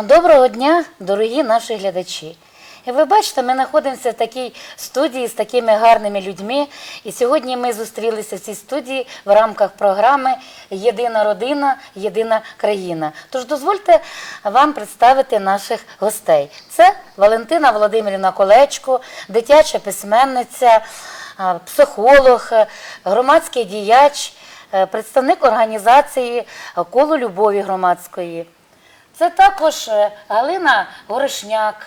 Доброго дня, дорогі наші глядачі. Ви бачите, ми знаходимося в такій студії з такими гарними людьми. І сьогодні ми зустрілися в цій студії в рамках програми Єдина родина, єдина країна. Тож дозвольте вам представити наших гостей. Це Валентина Володимирівна Колечко, дитяча письменниця, психолог, громадський діяч, е, представник організації Коло любові громадської. Це також е, Галина Горошняк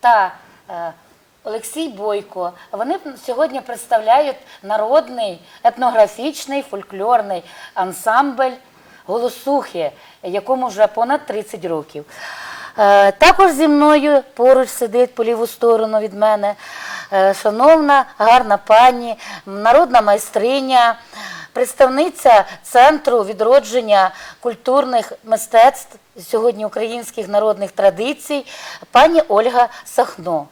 та е, Олексій Бойко. Вони сьогодні представляють народний етнографічний фольклорний ансамбль Голосухи, якому вже понад 30 років. Е, Також зі мною поруч сидить по ліву сторону від мене шановна гарна пані, народна майстриня, представниця Центру відродження культурних мистецтв сьогодні українських народних традицій, пані Ольга Сахно.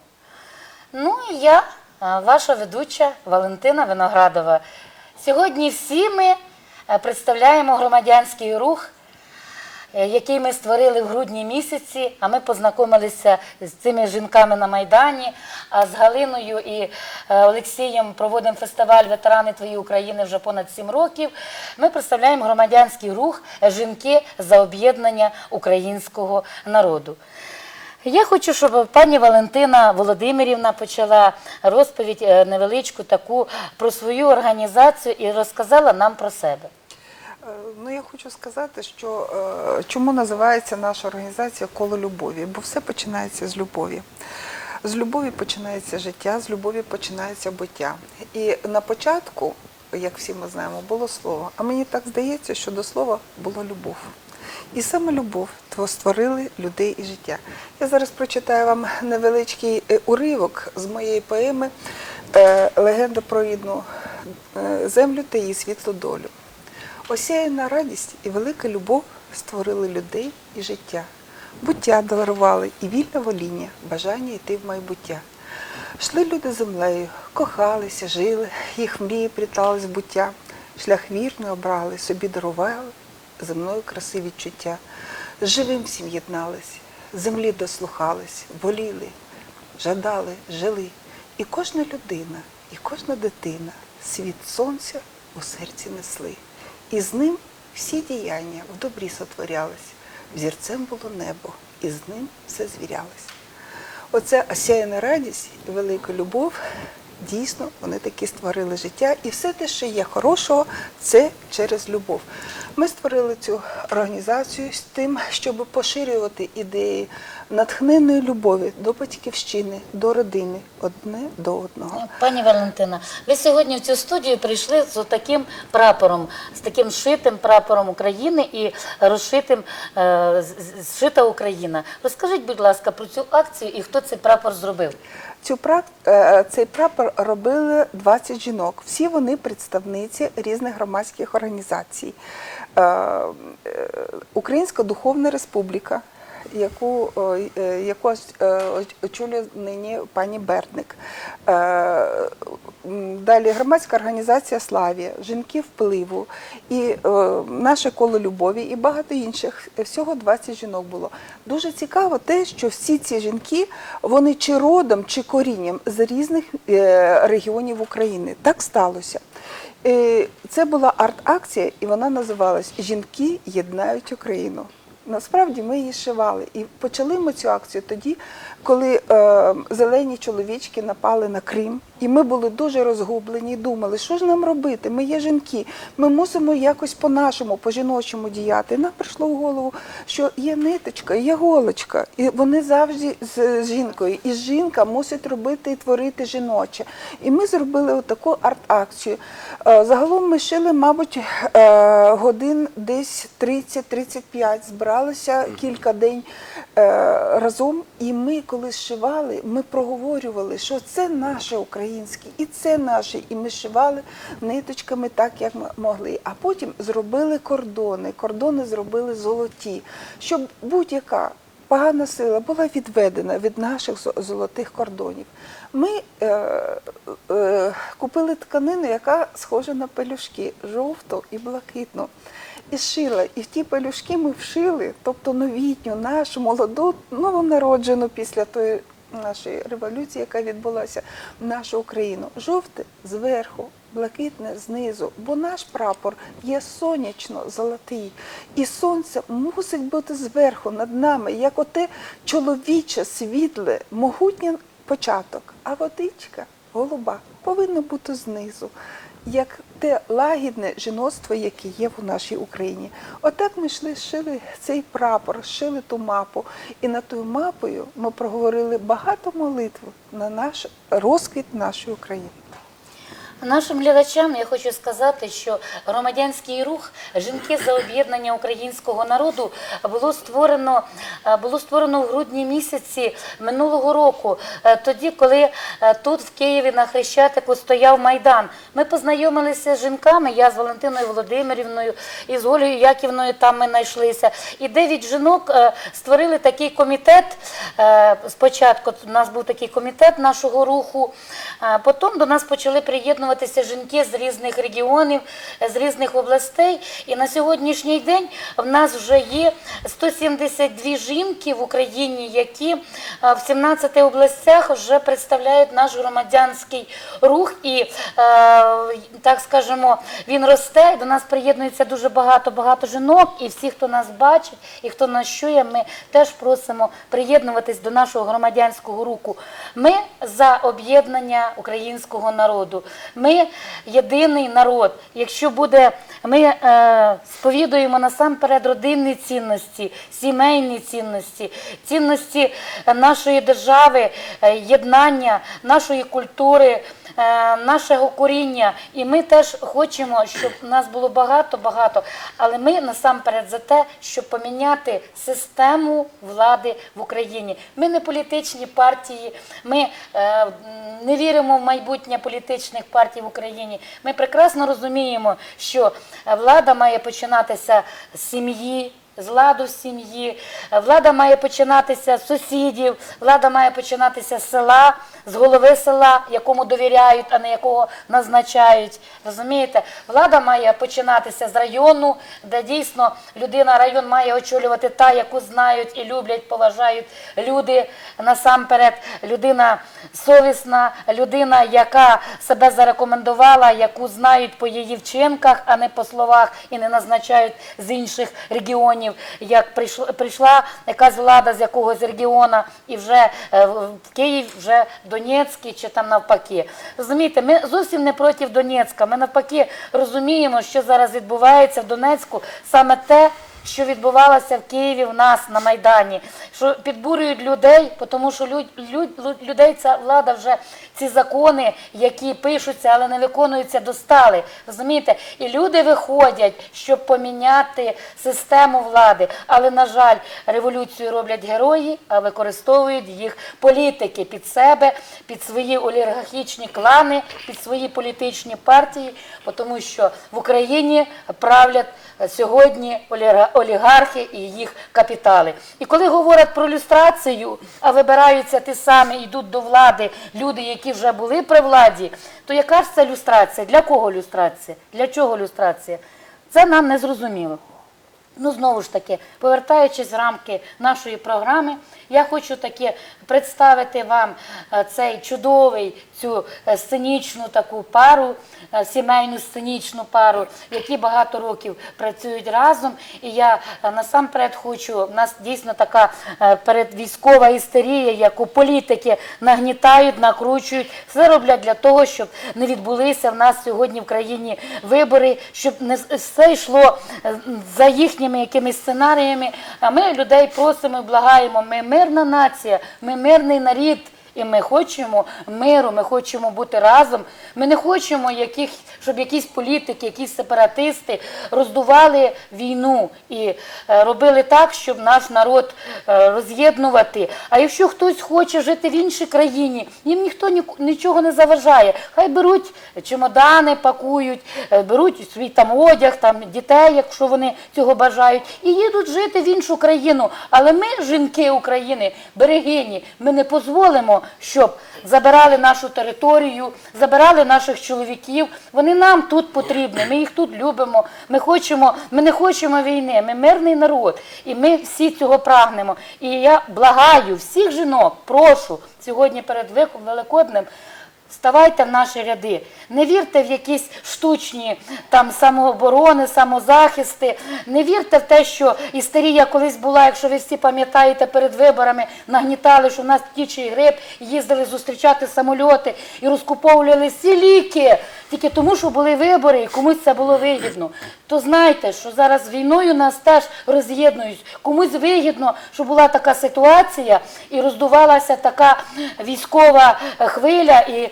Ну і я, ваша ведуча Валентина Виноградова. Сьогодні всі ми е, представляємо громадянський рух, е, який ми створили в грудні місяці, а ми познайомилися з цими жінками на Майдані. А з Галиною і е, Олексієм проводимо фестиваль Ветерани Твої України вже понад сім років. Ми представляємо громадянський рух Жінки за об'єднання українського народу. Я хочу, щоб пані Валентина Володимирівна почала розповідь е, невеличку таку про свою організацію і розказала нам про себе. Е, Ну, я хочу сказати, що е, чому називається наша організація коло любові, бо все починається з любові. З любові починається життя, з любові починається буття. І на початку, як всі ми знаємо, було слово. А мені так здається, що до слова була любов. І саме любов тво- створили людей і життя. Я зараз прочитаю вам невеличкий е, уривок з моєї поеми Легенда про рідну землю та її світлу долю. Осяяна радість і велика любов створили людей і життя. Буття дарували і вільне воління, бажання йти в майбуття. Шли люди землею, кохалися, жили, їх мрії притали з буття. Шлях вірний обрали, собі дарували земною краси відчуття. З живим всім єднались, землі дослухались, воліли, жадали, жили. І кожна людина, і кожна дитина світ сонця у серці несли. І з ним всі діяння в добрі сотворялись. Взірцем було небо, і з ним все звірялось. Оця осяяна радість і велика любов, дійсно, вони такі створили життя. І все те, що є хорошого, це через любов. Ми створили цю організацію з тим, щоб поширювати ідеї натхненної любові до батьківщини, до родини, одне до одного. Пані Валентина, ви сьогодні в цю студію прийшли з таким прапором, з таким шитим прапором України і розшитим е, зшита Україна. Розкажіть, будь ласка, про цю акцію і хто цей прапор зробив? Цю прап- е, цей прапор робили 20 жінок. Всі вони представниці різних громадських організацій. Е, е, Українська Духовна Республіка, яку, е, яку очолює нині пані Бердник. Далі громадська організація Славія, жінки впливу, і наше коло любові, і багато інших. Всього 20 жінок було. Дуже цікаво те, що всі ці жінки, вони чи родом, чи корінням з різних регіонів України. Так сталося. Це була арт-акція, і вона називалась Жінки єднають Україну. Насправді ми її шивали. І почали ми цю акцію тоді, коли е, зелені чоловічки напали на Крим. І ми були дуже розгублені думали, що ж нам робити? Ми є жінки, ми мусимо якось по-нашому, по-жіночому діяти. Нам прийшло в голову, що є ниточка, є голочка, і вони завжди з жінкою. І жінка мусить робити і творити жіноче. І ми зробили таку арт-акцію. Е, Загалом ми шили, мабуть, е, годин десь 30-35, збиралися кілька день е, разом. І ми, коли зшивали, ми проговорювали, що це наше українське, і це наше. І ми шивали ниточками так, як ми могли. А потім зробили кордони. Кордони зробили золоті, щоб будь-яка погана сила була відведена від наших золотих кордонів. Ми е, е, купили тканину, яка схожа на пелюшки, жовту і блакитну. І шила. І в ті пелюшки ми вшили, тобто новітню, нашу молоду, новонароджену після тої нашої революції, яка відбулася в нашу Україну. Жовте зверху, блакитне знизу, бо наш прапор є сонячно-золотий. І сонце мусить бути зверху над нами, як оте чоловіче, світле, могутнє початок. А водичка голуба повинна бути знизу. Як те лагідне жіноцтво, яке є в нашій Україні. Отак ми йшли, шили цей прапор, шили ту мапу. І над тою мапою ми проговорили багато молитв на наш розквіт нашої України. Нашим глядачам я хочу сказати, що громадянський рух Жінки за об'єднання українського народу було створено, е, було створено в грудні місяці минулого року, е, тоді, коли е, тут в Києві на Хрещатику стояв Майдан. Ми познайомилися з жінками, я з Валентиною Володимирівною і з Олею Яківною там ми знайшлися. І дев'ять жінок створили такий комітет. Спочатку у нас був такий комітет нашого руху, потім до нас почали приєднуватися жінки з різних регіонів, з різних областей. І на сьогоднішній день в нас вже є 172 жінки в Україні, які в 17 областях вже представляють наш громадянський рух. І, е, так скажемо, він росте. До нас приєднується дуже багато багато жінок, і всі, хто нас бачить і хто нас чує, ми теж просимо приєднуватись до нашого громадянського руху. Ми за об'єднання українського народу. Ми єдиний народ. Якщо буде, ми е, сповідуємо насамперед родинні цінності, сімейні цінності, цінності нашої держави, е, єднання, нашої культури, нашого коріння. І ми теж хочемо, щоб нас було багато-багато. Але ми насамперед за те, щоб поміняти систему влади в Україні. Ми не політичні партії, ми е, не віримо в майбутнє політичних партій в Україні. Ми прекрасно розуміємо, що е, влада має починатися з сім'ї. З ладу сім'ї, влада має починатися з сусідів, влада має починатися з села, з голови села, якому довіряють, а не якого назначають. Розумієте, влада має починатися з району, де дійсно людина район має очолювати та, яку знають і люблять, поважають люди насамперед. Людина совісна, людина, яка себе зарекомендувала, яку знають по її вчинках, а не по словах, і не назначають з інших регіонів. Як прийшла, прийшла якась влада з якогось регіона, і вже е, в Київ, вже Донецький чи там навпаки. Розумієте, ми зовсім не проти Донецька. Ми навпаки розуміємо, що зараз відбувається в Донецьку, саме те. Що відбувалося в Києві в нас на Майдані, що підбурюють людей, тому що люд, люд, лю- людей ця влада вже ці закони, які пишуться, але не виконуються, достали. Розумієте? І люди виходять, щоб поміняти систему влади. Але, на жаль, революцію роблять герої, а використовують їх політики під себе, під свої олігархічні клани, під свої політичні партії, тому що в Україні правлять сьогодні оліга- олігархи і їх капітали. І коли говорять про люстрацію, а вибираються ті самі, йдуть до влади люди, які вже були при владі, то яка ж це люстрація? Для кого люстрація? Для чого люстрація? Це нам не зрозуміло. Ну, знову ж таки, повертаючись в рамки нашої програми, я хочу таки представити вам е, цей чудовий, цю е, сценічну таку пару, е, сімейну сценічну пару, які багато років працюють разом. І я е, насамперед хочу, в нас дійсно така передвійськова істерія, яку політики нагнітають, накручують, все роблять для того, щоб не відбулися в нас сьогодні в країні вибори, щоб не все йшло за їхніми якимись сценаріями. А ми людей просимо, благаємо. Ми мирна нація, ми мирний народ. І ми хочемо миру, ми хочемо бути разом. Ми не хочемо, яких, щоб якісь політики, якісь сепаратисти роздували війну і е, робили так, щоб наш народ е, роз'єднувати. А якщо хтось хоче жити в іншій країні, їм ніхто ні- нічого не заважає. Хай беруть чемодани, пакують, е, беруть свій там одяг, там дітей, якщо вони цього бажають, і їдуть жити в іншу країну. Але ми, жінки України, берегині, ми не дозволимо щоб забирали нашу територію, забирали наших чоловіків. Вони нам тут потрібні. Ми їх тут любимо. Ми хочемо, ми не хочемо війни. Ми мирний народ, і ми всі цього прагнемо. І я благаю всіх жінок, прошу сьогодні перед Великоднем. Ставайте в наші ряди. Не вірте в якісь штучні там самооборони, самозахисти. Не вірте в те, що істерія колись була, якщо ви всі пам'ятаєте, перед виборами нагнітали, що в нас птічий гриб, їздили зустрічати самольоти і розкуповували всі ліки тільки тому, що були вибори і комусь це було вигідно. То знайте, що зараз війною нас теж роз'єднують. Комусь вигідно, що була така ситуація і роздувалася така військова хвиля, і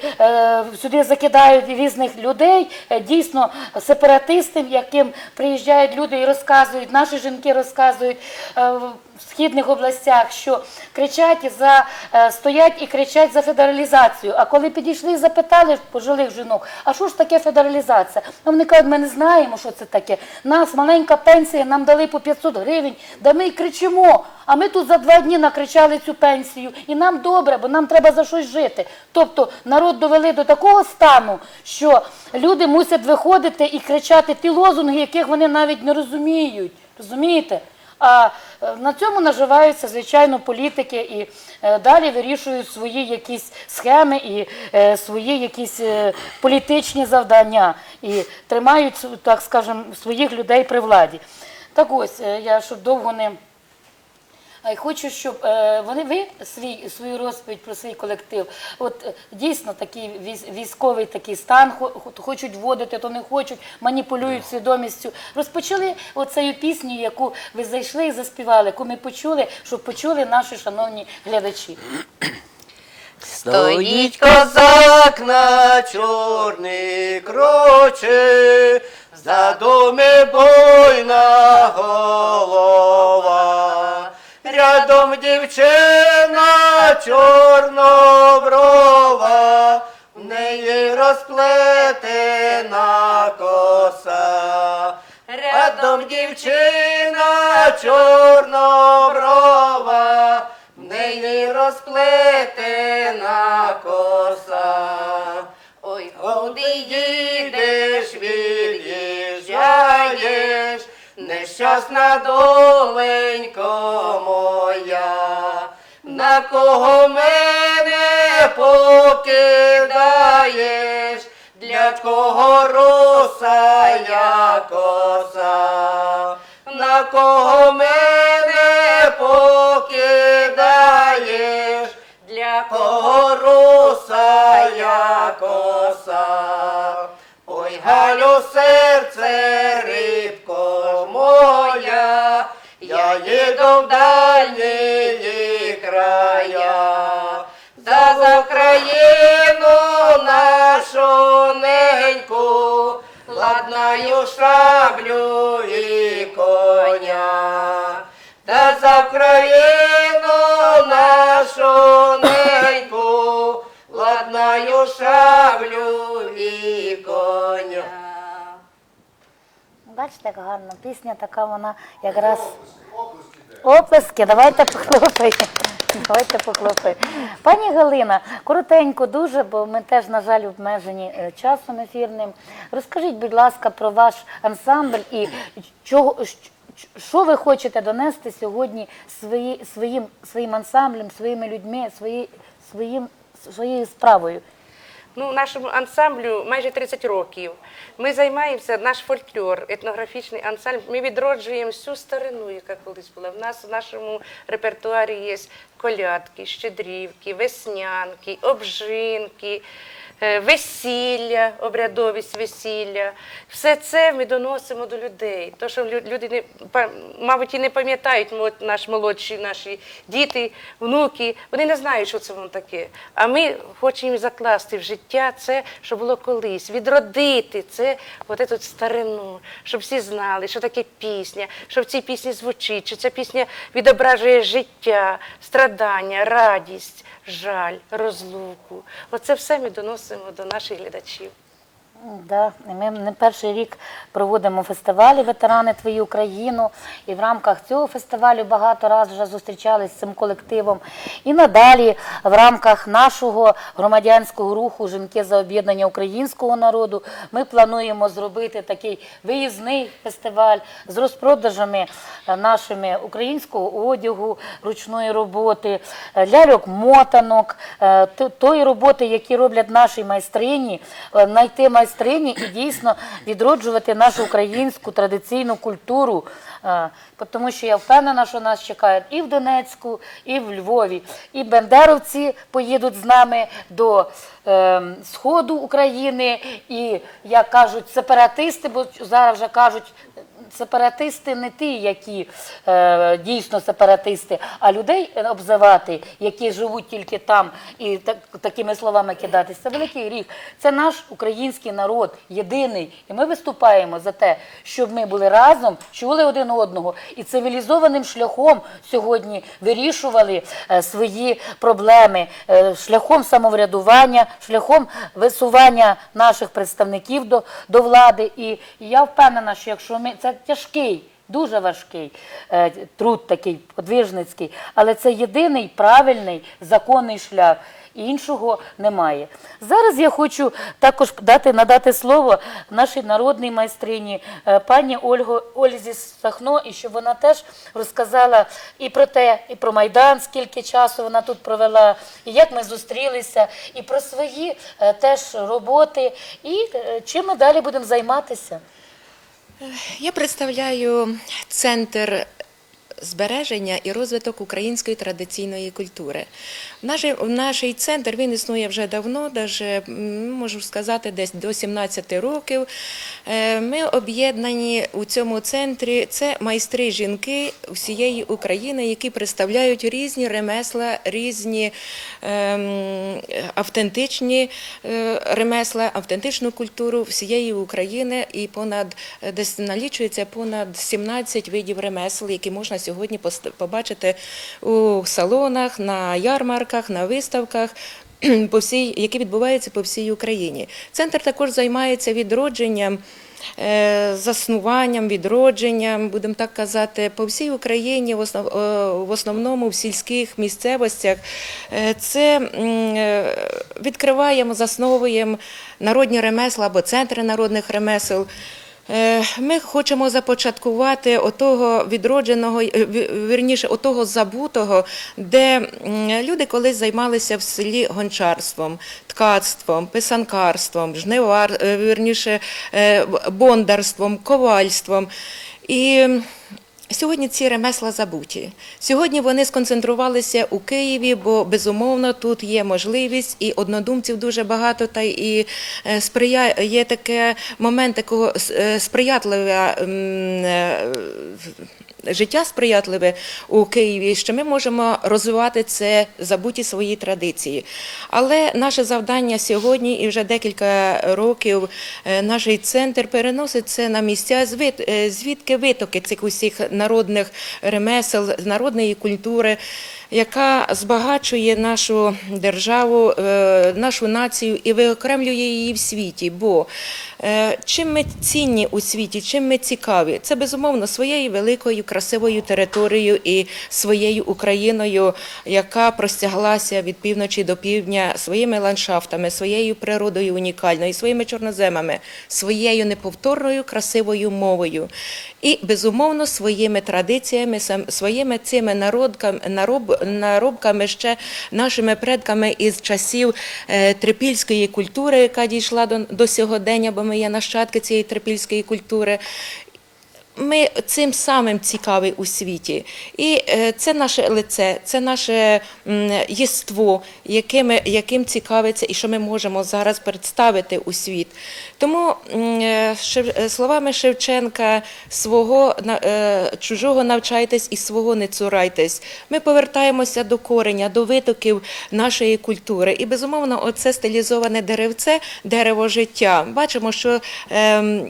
сюди закидають різних людей, е, дійсно сепаратистів, яким приїжджають люди і розказують, наші жінки розказують е, в східних областях, що кричать за е, стоять і кричать за федералізацію. А коли підійшли запитали пожилих жінок, а що ж таке федералізація? А вони кажуть, ми не знаємо, що це таке. Нас маленька пенсія, нам дали по 500 гривень, да ми й кричимо. А ми тут за два дні накричали цю пенсію, і нам добре, бо нам треба за щось жити. Тобто народ довели до такого стану, що люди мусять виходити і кричати ті лозунги, яких вони навіть не розуміють. Розумієте? А е, на цьому наживаються, звичайно, політики і е, далі вирішують свої якісь схеми і е, свої якісь політичні завдання і тримають, так скажемо, своїх людей при владі. Так ось, я щоб довго не. А й хочу, щоб е, вони ви свій свою розповідь про свій колектив. От е, дійсно такий військовий такий стан хо- хо- хочуть вводити, то не хочуть, маніпулюють свідомістю. Розпочали оцею пісню, яку ви зайшли і заспівали, яку ми почули, щоб почули наші шановні глядачі. Стоїть козак на чорний кроче, за доми бойна голова. Чорноброва, в неї розплетена коса. Рядом дівчина чорноброва, в неї розплетена коса. Ой, куди їдеш, від'їжджаєш, нещасна доленько моя, на кого мене покидаєш, для кого роса я коса, на кого мене покидаєш, для кого роса я коса. Ой, Галю, серце, рибко моя, я їду ладнаю шаблю і коня, та за Україну нашу неньку, ладнаю шаблю і коня. Бачите, як гарно. Пісня така вона якраз. Оплески, давайте похлопаємо. Давайте поклопи. Пані Галина, коротенько дуже, бо ми теж, на жаль, обмежені е, часом ефірним. Розкажіть, будь ласка, про ваш ансамбль і чого, що ви хочете донести сьогодні свої, своїм, своїм ансамблем, своїми людьми, свої, своїм, своєю справою. Ну, нашому ансамблю майже 30 років. Ми займаємося наш фольклор, етнографічний ансамбль. Ми відроджуємо всю старину, яка колись була. В нас в нашому репертуарі є колядки, щедрівки, веснянки, обжинки. Е, Весілля, обрядовість весілля, все це ми доносимо до людей. То, що лю- люди не мабуть і не пам'ятають, мо- наш молодші, наші діти, внуки, вони не знають, що це воно таке. А ми хочемо закласти в життя це, що було колись, відродити це, от эту старину, щоб всі знали, що таке пісня, що в цій пісні звучить, що ця пісня відображує життя, страдання, радість, жаль, розлуку. Оце все ми доносимо до наших глядачів. Да, ми не перший рік проводимо фестивалі Ветерани Твої Україну. І в рамках цього фестивалю багато разів вже зустрічалися з цим колективом. І надалі в рамках нашого громадянського руху Жінки за об'єднання українського народу ми плануємо зробити такий виїзний фестиваль з розпродажами е, нашими українського одягу, ручної роботи, е, ляльок мотанок, е, тої роботи, які роблять наші майстрині, е, знайти майстрині і дійсно відроджувати нашу українську традиційну культуру. Е, Тому що я впевнена, що нас чекають і в Донецьку, і в Львові. І бендеровці поїдуть з нами до е, сходу України, і як кажуть, сепаратисти, бо зараз вже кажуть. Сепаратисти не ті, які е, дійсно сепаратисти, а людей обзивати, які живуть тільки там, і так, такими словами кидатися. Це великий гріх. Це наш український народ, єдиний. І ми виступаємо за те, щоб ми були разом, чули один одного і цивілізованим шляхом сьогодні вирішували е, свої проблеми, е, шляхом самоврядування, шляхом висування наших представників до, до влади. І я впевнена, що якщо ми це тяжкий. Дуже важкий е, труд такий подвижницький, але це єдиний правильний законний шлях. Іншого немає. Зараз я хочу також дати надати слово нашій народній майстрині е, пані Ольго Ользі Сахно, і щоб вона теж розказала і про те, і про майдан, скільки часу вона тут провела, і як ми зустрілися, і про свої е, теж роботи, і чим ми далі будемо займатися. Я представляю центр збереження і розвиток української традиційної культури. Наш, наш центр він існує вже давно, даже, можу сказати, десь до 17 років. Е, Ми об'єднані у цьому центрі. Це майстри жінки всієї України, які представляють різні ремесла, різні ем, автентичні е, ремесла, автентичну культуру всієї України і понад е, десь налічується понад 17 видів ремесел, які можна сьогодні пост- побачити у салонах, на ярмарках, на виставках. По всій, які відбуваються по всій Україні. Центр також займається відродженням, е, заснуванням, відродженням, будемо так казати, по всій Україні, в е, основному в сільських місцевостях. Е, Це відкриваємо, засновуємо народні ремесла або центри народних ремесел. Е, Ми хочемо започаткувати отого відродженого, е, ві- вірніше, отого забутого, де люди колись займалися в селі гончарством, ткацтвом, писанкарством, жнивар, е, вірніше, бондарством, ковальством. І Сьогодні ці ремесла забуті. Сьогодні вони сконцентрувалися у Києві, бо безумовно тут є можливість і однодумців дуже багато, та і е, сприяє є таке момент такого е, е, життя сприятливе у Києві, що ми можемо розвивати це забуті свої традиції. Але наше завдання сьогодні і вже декілька років е, наш центр переносить це на місця, е, звідки витоки цих усіх народних ремесел, народної культури, яка збагачує нашу державу, е, нашу націю і виокремлює її в світі. Бо е, чим ми цінні у світі, чим ми цікаві, це безумовно своєю великою красивою територією і своєю Україною, яка простяглася від півночі до півдня своїми ландшафтами, своєю природою унікальною, своїми чорноземами, своєю неповторною красивою мовою. І безумовно своїми традиціями, своїми цими народками, нароб, наробками ще нашими предками із часів е, трипільської культури, яка дійшла до, до сьогодення, бо ми є нащадки цієї трипільської культури. Ми цим самим цікаві у світі. І е, це наше лице, це наше єство, яким, яким цікавиться і що ми можемо зараз представити у світ. Тому е, е, словами Шевченка, свого чужого навчайтесь і свого не цурайтесь. Ми повертаємося до кореня, до витоків нашої культури. І безумовно, оце стилізоване деревце, дерево життя. Бачимо, що ем,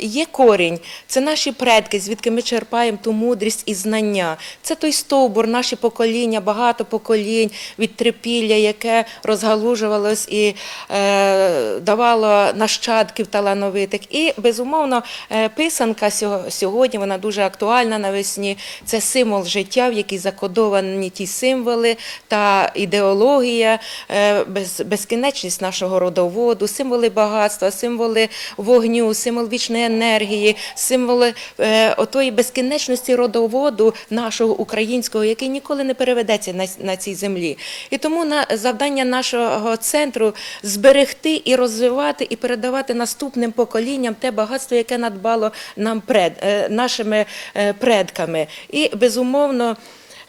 є корінь, це наші предки, звідки ми черпаємо ту мудрість і знання. Це той стовбур, наші покоління, багато поколінь від трипілля, яке розгалужувалось і е, давало нащадків талановитих. І, безумовно, е, писанка сьогодні вона дуже актуальна навесні. Це символ життя, в якій закодовані ті символи та ідеологія, е, без, безкінечність нашого родоводу, символи багатства, символи вогню, символ вічної енергії, символи е, отої безкінечності родоводу нашого українського, який ніколи не переведеться на, на цій землі. І тому на завдання нашого центру зберегти і розвивати і передавати наступним поколінням те багатство, яке надбало нам пред, е, нашими е, предками. І безумовно.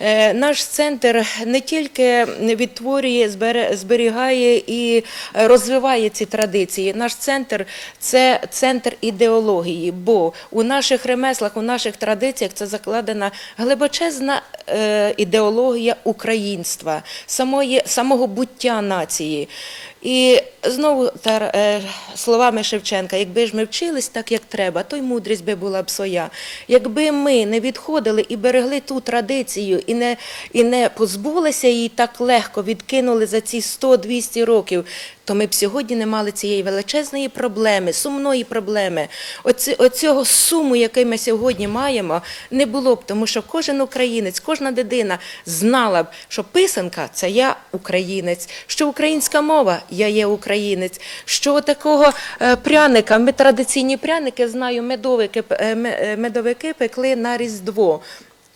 Е, Наш центр не тільки відтворює, зберігає і розвиває ці традиції. Наш центр це центр ідеології, бо у наших ремеслах, у наших традиціях це закладена глибочезна е, ідеологія українства, самої, самого буття нації. І знову та, е, словами Шевченка, якби ж ми вчились так, як треба, то й мудрість би була б своя. Якби ми не відходили і берегли ту традицію, і не, і не позбулися її так легко, відкинули за ці 100-200 років, то ми б сьогодні не мали цієї величезної проблеми, сумної проблеми. Оці, оцього суму, який ми сьогодні маємо, не було б, тому що кожен українець, кожна дитина знала б, що писанка це я українець, що українська мова я є українець, що такого е, пряника, ми традиційні пряники, знаю, медовики, е, е, медовики пекли на Різдво.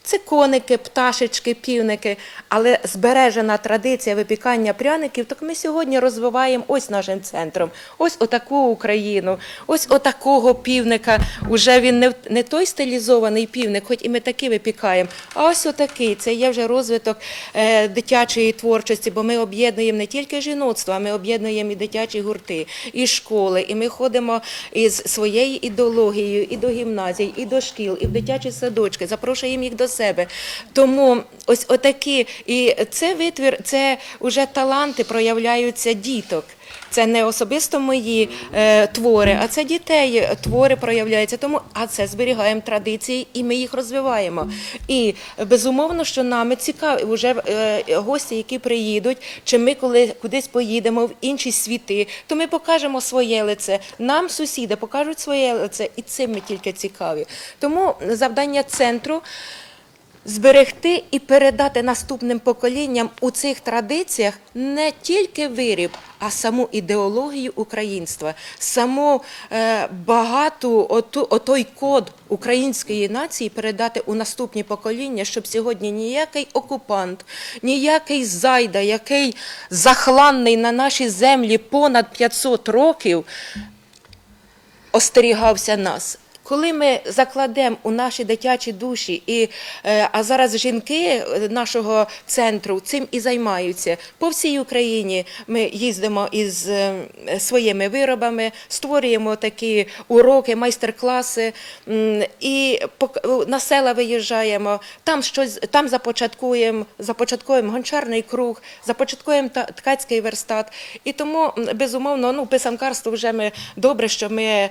Це коники, пташечки, півники, але збережена традиція випікання пряників, так ми сьогодні розвиваємо ось нашим центром. Ось отаку Україну, ось отакого півника. Уже він не, не той стилізований півник, хоч і ми такі випікаємо, а ось отакий. Це є вже розвиток е, дитячої творчості, бо ми об'єднуємо не тільки жіноцтво, а ми об'єднуємо і дитячі гурти, і школи, і ми ходимо із своєю ідеологією і до гімназій, і до шкіл, і в дитячі садочки, запрошуємо їх до себе. Тому ось отакі, і це витвір, це вже таланти проявляються діток. Це не особисто мої е, твори, а це дітей твори проявляються. Тому а це зберігаємо традиції і ми їх розвиваємо. І безумовно, що нами цікаві вже е, гості, які приїдуть, чи ми коли кудись поїдемо в інші світи, то ми покажемо своє лице. Нам сусіди покажуть своє лице, і цим ми тільки цікаві. Тому завдання центру зберегти і передати наступним поколінням у цих традиціях не тільки виріб, а саму ідеологію українства, саму е, багату оту, отой код української нації передати у наступні покоління, щоб сьогодні ніякий окупант, ніякий зайда, який захланний на нашій землі понад 500 років, остерігався нас. Коли ми закладемо у наші дитячі душі, і, е, а зараз жінки е, нашого центру цим і займаються. По всій Україні ми їздимо із е, своїми виробами, створюємо такі уроки, майстер-класи і на села виїжджаємо, там щось там започаткуємо, започаткуємо гончарний круг, започаткуємо ткацький верстат. І тому, безумовно, ну, писанкарство вже ми добре, що ми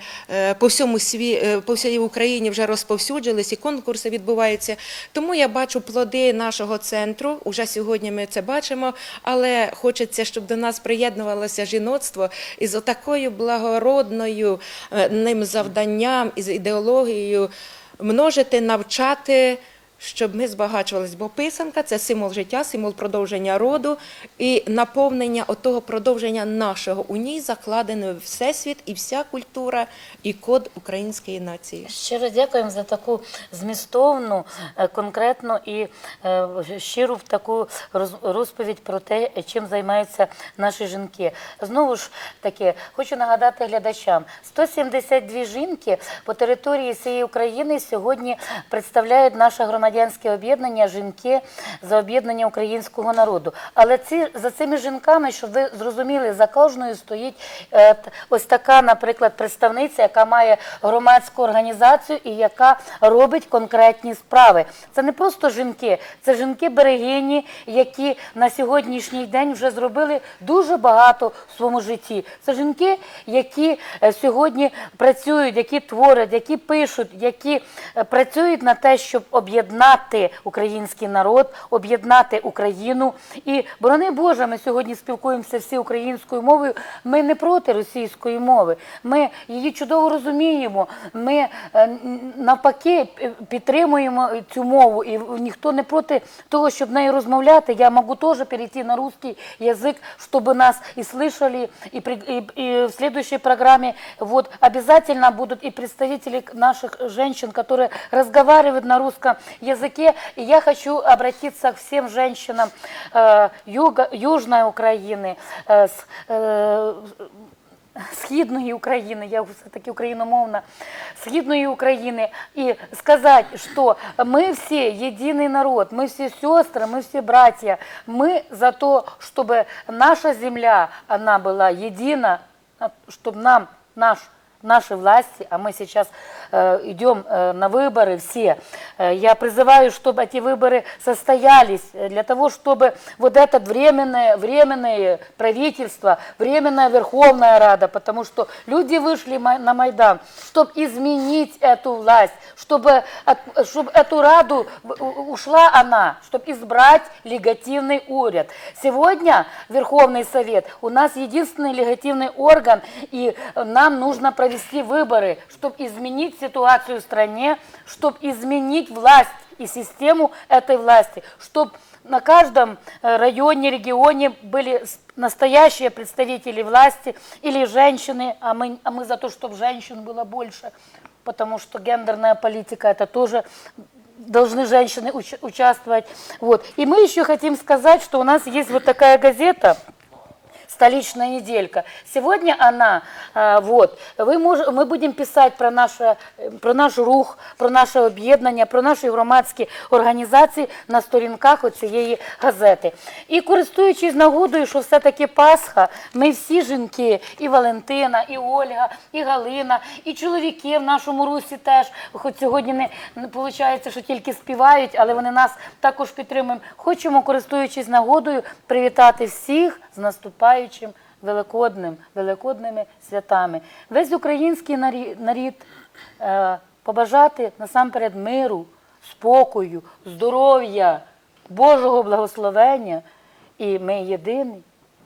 по всьому сві, е, по всій Україні вже розповсюджились, і конкурси відбуваються. Тому я бачу плоди нашого центру. Уже сьогодні ми це бачимо, але хочеться, щоб до нас приєднувалося жіноцтво із отакою благородною е, ним завданням, із ідеологією множити, навчати щоб ми збагачувалися, бо писанка це символ життя, символ продовження роду і наповнення отого продовження нашого. У ній закладено всесвіт і вся культура, і код української нації. Щиро дякуємо за таку змістовну, е, конкретну і е, щиру таку роз- розповідь про те, чим займаються наші жінки. Знову ж таки, хочу нагадати глядачам: 172 жінки по території всієї України сьогодні представляють наше громадянство громадянське об'єднання Жінки за об'єднання українського народу. Але ці за цими жінками, щоб ви зрозуміли, за кожною стоїть е, ось така, наприклад, представниця, яка має громадську організацію і яка робить конкретні справи. Це не просто жінки, це жінки берегині, які на сьогоднішній день вже зробили дуже багато в своєму житті. Це жінки, які е, сьогодні працюють, які творять, які пишуть, які е, працюють на те, щоб об'єднати український народ, об'єднати Україну. І борони Боже, ми сьогодні спілкуємося всі українською мовою. Ми не проти російської мови. Ми її чудово розуміємо. Ми е, н- навпаки п- підтримуємо цю мову, і ніхто не проти того, щоб нею розмовляти. Я можу теж перейти на русский язык, чтобы нас и слышали, и, при- и- и в следующей программе вот обязательно будут и представители к- наших женщин, которые разговаривают на русском языке. И я хочу обратиться к всем женщинам э, юга, Южной Украины, э, с, э, Східної України, я все-таки україномовна, Східної України, і сказати, що ми всі єдиний народ, ми всі сестри, ми всі братья, мы за то, чтобы наша земля, она была едина, чтобы нам, наш наши власти, а мы сейчас э, идем э, на выборы все, э, я призываю, чтобы эти выборы состоялись для того, чтобы вот это временное, временное правительство, временная Верховная Рада, потому что люди вышли на Майдан, чтобы изменить эту власть, чтобы, чтобы эту Раду ушла она, чтобы избрать легативный уряд. Сегодня Верховный Совет у нас единственный легативный орган, и нам нужно провести выборы, чтобы изменить ситуацию в стране, чтобы изменить власть и систему этой власти, чтобы на каждом э, районе, регионе были настоящие представители власти или женщины, а мы, а мы за то, чтобы женщин было больше, потому что гендерная политика это тоже должны женщины уч- участвовать. Вот. И мы еще хотим сказать, что у нас есть вот такая газета, Столичная неделька. Сегодня она, вот, ви мож, ми будемо писати про, наше, про наш рух, про наше об'єднання, про наші громадські організації на сторінках цієї газети. І користуючись нагодою, що все-таки Пасха, ми всі жінки, і Валентина, і Ольга, і Галина, і чоловіки в нашому русі теж, хоч сьогодні не, виходить, що тільки співають, але вони нас також підтримують. Хочемо, користуючись нагодою, привітати всіх з наступаючим Великодним, великодними святами. Весь український нарід е, побажати насамперед миру, спокою, здоров'я, Божого благословення. І ми єдині,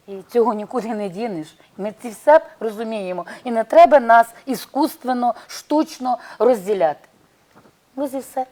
і цього нікуди не дінеш. Ми це все розуміємо. І не треба нас іскусственно, штучно розділяти. Ось і все.